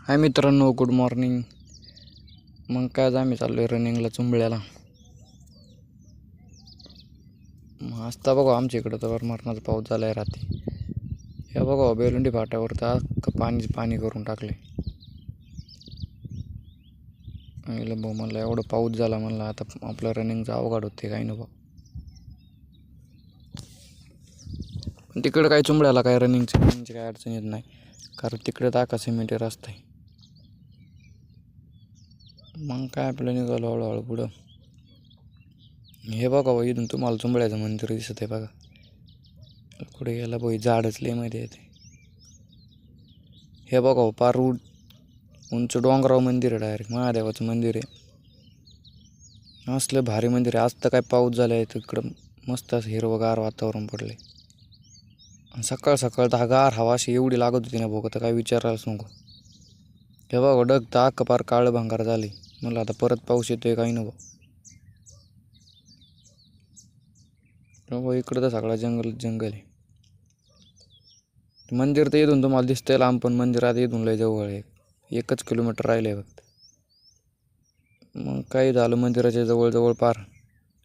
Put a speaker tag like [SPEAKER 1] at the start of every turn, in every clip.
[SPEAKER 1] हाय मित्रांनो good morning मग काय आज आम्ही चाललो आहे रनिंगला चुंबळ्याला. मग असता बघा आमच्या इकडं तर मरणाचा पाऊस झाला आहे रात्री. या बघा बेलुंडी फाट्यावर तर अख्खं पाणी पाणी करून टाकले म्हणलं भाऊ म्हणलं एवढं पाऊस झाला म्हणलं आता आपलं रनिंगचं अवघड होते काही नको. पण तिकडं काही चुंबळ्याला काय रनिंगची रनिंगची काही अडचण येत नाही. कारण तिकडे दाखा सिमेंट रस्ता आहे. मग काय आपलं निघालो हळूहळू पुढं? हे बघा भाई इथून तुम्हाला चुंबळ्याचं मंदिर दिसत आहे बघा. कुठे गेला भाई झाडच लय माहिती आहे ते हे बघा हो, पार उड उंच डोंगराव मंदिर आहे डायरेक्ट महादेवाचं मंदिर आहे. असलं भारी मंदिर आहे. आज तर काय पाऊस झाला आहे तिकडं मस्त असं हिरवंगार वातावरण पडलं आणि सकाळ सकाळ तर हा गार हवा अशी एवढी लागत होती ना भोग तर काय विचारायलाच नको हे बघा डग तर अख्खं पार काळं भांगार झाली मला आता परत पाऊस येतोय काही नको. बाबा इकडं तर सगळा जंगल जंगल आहे. मंदिर तर इथून तुम्हाला दिसतंय लांब पण मंदिरात इथून लय जवळ आहे. एकच किलोमीटर राहिले फक्त. मग काही झालं मंदिराच्या जवळजवळ पार.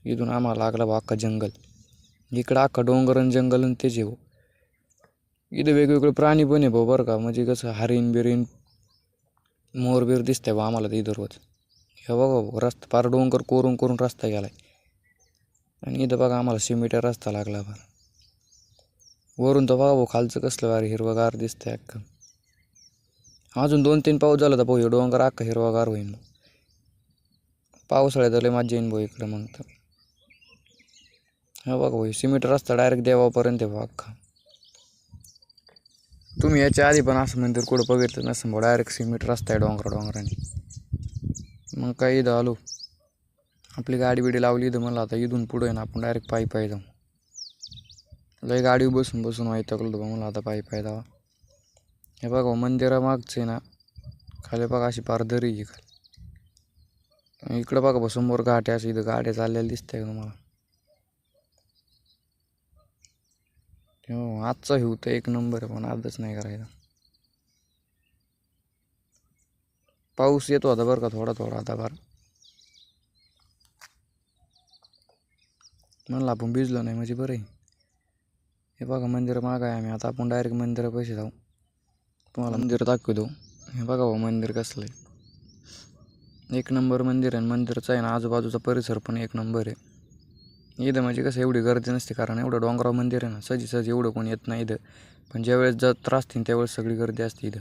[SPEAKER 1] इथून आम्हाला लागला बा अख्खा जंगल. इकडं अख्खा डोंगर आणि जंगल आणि तेच येऊ भाऊ. इथं वेगवेगळे प्राणी पण आहे भाऊ बरं का. म्हणजे कसं हरिण बिरीन मोर बीर दिसतंय बा आम्हाला तर इथं रोज हे बघा भाऊ रस्ता पार डोंगर कोरून कोरून रस्ता गेलाय. आणि इथं बघा आम्हाला सिमेंट रस्ता लागला फार वरून तर बघा भाऊ खालचं कसलं भारी हिरवगार दिसतंय अख्खं. अजून दोन तीन पाऊस झाला तर भाऊ हे डोंगर अख्खा हिरवागार होईल मग पावसाळ्यात लय मजा येईन भाऊ इकडं मग तर. हा बघा भाऊ सिमेंट रस्ता डायरेक्ट देवापर्यंत आहे भाऊ अख्खा. तुम्ही याच्या आधी पण असं मंदिर कुठं बघितलं नसं भाऊ डायरेक्ट सिमेंट रस्ता आहे डोंगरा डोंगराने मग काय इथं आलो. आपली गाडी बिडी लावली इथं मला. आता इथून पुढं आहे ना आपण डायरेक्ट पायी पाय जाऊ. लय गाडी बसून बसून व्हायचं बा मला आता पायी पाय जावा. हे बघा मंदिरामागचं आहे ना खाली बघा अशी पारदरी आहे खाली. इकडं बघा बा समोर घाट असं इथं गाड्या चाललेल्या दिसतंय का तुम्हाला हो, आजचा हिव तर एक नंबर आहे पण आजच नाही करायचा. पाऊस येतो आता बरं का थोडा थोडा आता बरं म्हणलं आपण भिजलो नाही म्हणजे बरं आहे. हे बघा मंदिर माग आहे आम्ही. आता आपण डायरेक्ट मंदिरा पैसे जाऊ. तुम्हाला मंदिर दाखवतो. हे बघा भाऊ मंदिर कसलं आहे. एक नंबर मंदिर आहे मंदिरचं आहे ना आजूबाजूचा परिसर पण एक नंबर आहे. इथं म्हणजे कसं एवढी गर्दी नसते कारण एवढं डोंगराव मंदिर आहे ना सजी सजी एवढं कोण येत नाही इथं. पण ज्यावेळेस जर त्रास त्यावेळेस सगळी गर्दी असते इथं.